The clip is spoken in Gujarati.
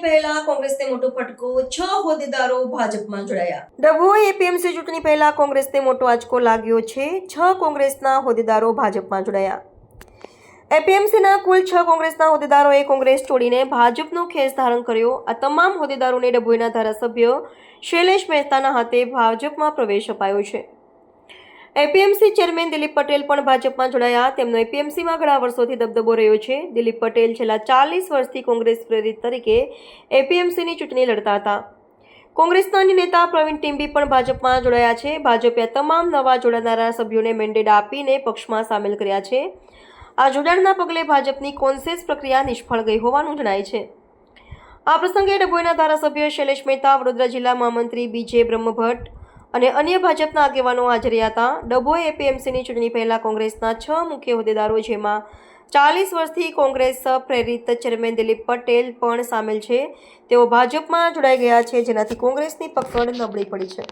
પહેલા કોંગ્રેસને મોટો ફટકો, છ હોદ્દેદારો ભાજપમાં જોડાયા. ડભોઈ એપીએમસી ચૂંટણી પહેલા કોંગ્રેસને મોટો આંચકો લાગ્યો છે, છ કોંગ્રેસના હોદ્દેદારો ભાજપમાં જોડાયા. એપીએમસીના કુલ છ કોંગ્રેસના હોદ્દેદારોએ કોંગ્રેસ છોડીને ભાજપનો ખેસ ધારણ કર્યો. આ તમામ હોદ્દેદારોને ડભોઈના ધારાસભ્ય શૈલેષ મહેતાના હાથે ભાજપમાં પ્રવેશ અપાયો છે. એપીએમસી ચેરમેન દિલીપ પટેલ પણ ભાજપમાં જોડાયા. તેમનો એપીએમસીમાં ઘણા વર્ષોથી દબદબો રહ્યો છે. દિલીપ પટેલ છેલ્લા ચાલીસ વર્ષથી કોંગ્રેસ પ્રેરિત તરીકે એપીએમસીની ચૂંટણી લડતા હતા. કોંગ્રેસના નેતા પ્રવીણ ટીમ્બી પણ ભાજપમાં જોડાયા છે. ભાજપે તમામ નવા જોડાનારા સભ્યોને મેન્ડેટ આપીને પક્ષમાં સામેલ કર્યા છે. આ જોડાણના પગલે ભાજપની કોન્સેસ પ્રક્રિયા નિષ્ફળ ગઈ હોવાનું જણાય છે. આ પ્રસંગે ડભોઈના ધારાસભ્ય શૈલેષ મહેતા, વડોદરા જિલ્લા મહામંત્રી બીજે બ્રહ્મભટ્ટ અને અન્ય ભાજપના આગેવાનો હાજર હતા. ડભોઈ એપીએમસીની ચૂંટણી પહેલા કોંગ્રેસના છ મુખ્ય હોદ્દેદારો જેમાં ચાલીસ વર્ષથી કોંગ્રેસ પ્રેરિત ચેરમેન દિલીપ પટેલ પણ સામેલ છે. તેઓ ભાજપમાં જોડાઈ ગયા છે. જેનાથી કોંગ્રેસની પકડ નબળી પડી છે.